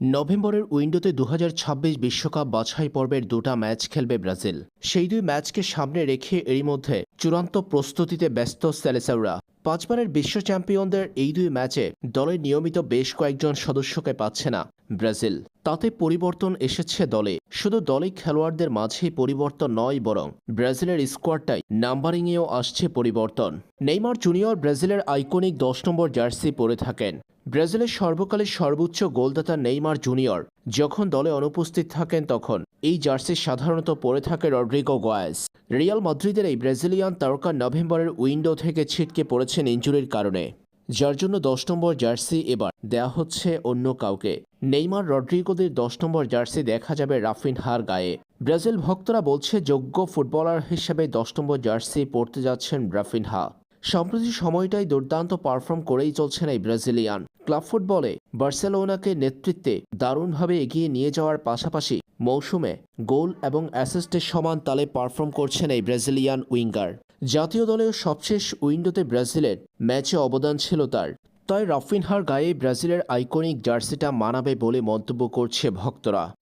নভেম্বরের উইন্ডোতে দু বিশ্বকাপ বাছাই পর্বের দুটা ম্যাচ খেলবে ব্রাজিল। সেই দুই ম্যাচকে সামনে রেখে এরই মধ্যে চূড়ান্ত প্রস্তুতিতে ব্যস্ত সেলেসাউরা। পাঁচবারের বিশ্ব চ্যাম্পিয়নদের এই দুই ম্যাচে দলে নিয়মিত বেশ কয়েকজন সদস্যকে পাচ্ছে না ব্রাজিল। তাতে পরিবর্তন এসেছে দলে। শুধু দলে খেলোয়াড়দের মাঝেই পরিবর্তন নয় বরং ব্রাজিলের স্কোয়াডটাই নাম্বারিংয়েও আসছে পরিবর্তন। নেইমার জুনিয়র ব্রাজিলের আইকনিক দশ নম্বর জার্সি পরে থাকেন। ব্রাজিলের সর্বকালের সর্বোচ্চ গোলদাতা নেইমার জুনিয়র। যখন দলে অনুপস্থিত থাকেন তখন এই জার্সি সাধারণত পরে থাকে রড্রিগো গোয়াস রিয়াল মাদ্রিদের এই ব্রাজিলিয়ান তারকা নভেম্বরের উইন্ডো থেকে ছিটকে পড়েছেন ইঞ্জুরির কারণে। যার জন্য দশ নম্বর জার্সি এবার দেয়া হচ্ছে অন্য কাউকে। নেইমার রড্রিগোদের দশ নম্বর জার্সি দেখা যাবে রাফিনহার গায়ে। ব্রাজিল ভক্তরা বলছে যোগ্য ফুটবলার হিসেবে দশ নম্বর জার্সি পড়তে যাচ্ছেন রাফিনহা সম্প্রতি সময়টাই দুর্দান্ত পারফর্ম করেই চলছেন এই ব্রাজিলিয়ান। ক্লাব ফুটবলে বার্সেলোনাকে নেতৃত্বে দারুণভাবে এগিয়ে নিয়ে যাওয়ার পাশাপাশি মৌসুমে গোল এবং অ্যাসিস্টের সমান তালে পারফর্ম করছেন এই ব্রাজিলিয়ান উইঙ্গার। জাতীয় দলের সবশেষ উইন্ডোতে ব্রাজিলের ম্যাচে অবদান ছিল তার। তাই রাফিনহার গায়ে ব্রাজিলের আইকনিক জার্সিটা মানাবে বলে মন্তব্য করছে ভক্তরা।